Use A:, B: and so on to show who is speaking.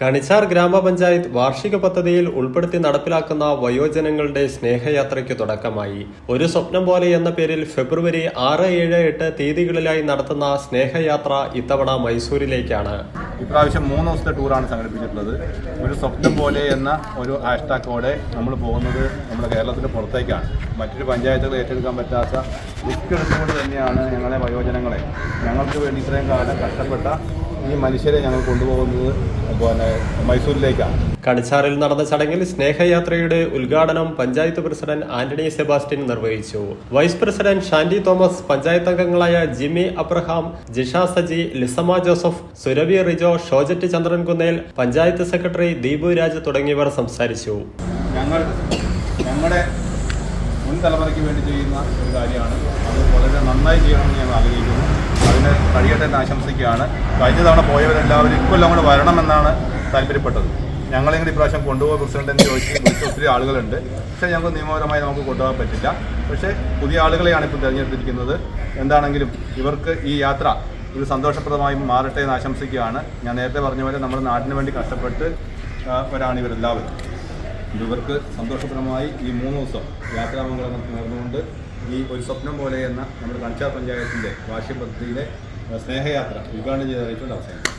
A: കണിച്ചാർ ഗ്രാമപഞ്ചായത്ത് വാർഷിക പദ്ധതിയിൽ ഉൾപ്പെടുത്തി നടപ്പിലാക്കുന്ന വയോജനങ്ങളുടെ സ്നേഹയാത്രയ്ക്ക് തുടക്കമായി. ഒരു സ്വപ്നം പോലെ എന്ന പേരിൽ ഫെബ്രുവരി ആറ് ഏഴ് എട്ട് തീയതികളിലായി നടത്തുന്ന സ്നേഹയാത്ര ഇത്തവണ മൈസൂരിലേക്കാണ്.
B: ഇപ്രാവശ്യം മൂന്ന് ദിവസത്തെ ടൂറാണ് സംഘടിപ്പിച്ചിട്ടുള്ളത്. ഒരു സ്വപ്നം പോലെ എന്ന ഒരു ഹാഷ്ടാഗോടെ നമ്മൾ പോകുന്നത് നമ്മുടെ കേരളത്തിന് പുറത്തേക്കാണ്. മറ്റൊരു പഞ്ചായത്തുകൾ ഏറ്റെടുക്കാൻ പറ്റാത്ത റിസ്ക് എടുത്തുകൊണ്ട് തന്നെയാണ് ഞങ്ങളെ വയോജനങ്ങളെ. ഞങ്ങൾക്ക് വേണ്ടി ഇത്രയും കാലം കഷ്ടപ്പെട്ട ഈ മനുഷ്യരെ ഞങ്ങൾ കൊണ്ടുപോകുന്നത് പിന്നെ മൈസൂരിലേക്കാണ്.
A: കണിച്ചാറിൽ നടന്ന ചടങ്ങിൽ സ്നേഹയാത്രയുടെ ഉദ്ഘാടനം പഞ്ചായത്ത് പ്രസിഡന്റ് ആന്റണി സെബാസ്റ്റ്യൻ നിർവഹിച്ചു. വൈസ് പ്രസിഡന്റ് ഷാന്റി തോമസ് പഞ്ചായത്ത് അംഗങ്ങളായ ജിമ്മി അബ്രഹാം ജിഷ സജി ലിസമ ജോസഫ് സുരവി റിജോ ഷോജറ്റ് ചന്ദ്രൻകുന്നേൽ പഞ്ചായത്ത് സെക്രട്ടറി ദീപു രാജ് തുടങ്ങിയവർ സംസാരിച്ചു.
B: ഞങ്ങൾ ഞങ്ങളുടെ മുൻ തലമുറയ്ക്ക് വേണ്ടി ചെയ്യുന്ന ഒരു കാര്യമാണ് നന്നായി ചെയ്യണമെന്ന് ഞാൻ ആഗ്രഹിക്കുന്നു. അതിനെ കഴിയട്ടെ എന്ന് ആശംസിക്കുകയാണ്. കഴിഞ്ഞ തവണ പോയവരെല്ലാവരും ഇക്കൊല്ലം കൂടെ വരണമെന്നാണ് താല്പര്യപ്പെട്ടത്. ഞങ്ങളെങ്കിലും ഇപ്രാവശ്യം കൊണ്ടുപോകുക പ്രസിഡന്റ് എന്ന് ചോദിച്ച് വിളിച്ച ഒത്തിരി ആളുകളുണ്ട്. പക്ഷേ ഞങ്ങൾക്ക് നിയമപരമായി നമുക്ക് കൊണ്ടുപോകാൻ പറ്റില്ല. പക്ഷേ പുതിയ ആളുകളെയാണ് ഇപ്പോൾ തിരഞ്ഞെടുത്തിരിക്കുന്നത്. എന്താണെങ്കിലും ഇവർക്ക് ഈ യാത്ര ഒരു സന്തോഷപ്രദമായി മാറട്ടെ എന്ന് ആശംസിക്കുകയാണ്. ഞാൻ നേരത്തെ പറഞ്ഞ പോലെ നമ്മുടെ നാടിന് വേണ്ടി കഷ്ടപ്പെട്ട് വരാണ് ഇവരെല്ലാവരും. ഇവർക്ക് സന്തോഷപ്രദമായി ഈ മൂന്ന് ദിവസം യാത്രാമംഗളം നേർന്നുകൊണ്ട് ഈ ഒരു സ്വപ്നം പോലെ എന്ന നമ്മുടെ കണിച്ചാർ പഞ്ചായത്തിന്റെ വാർഷിക പദ്ധതിയിലെ സ്നേഹയാത്ര ഉദ്ഘാടനം ചെയ്ത് അറിയിച്ചുകൊണ്ട് അവസാനിക്കും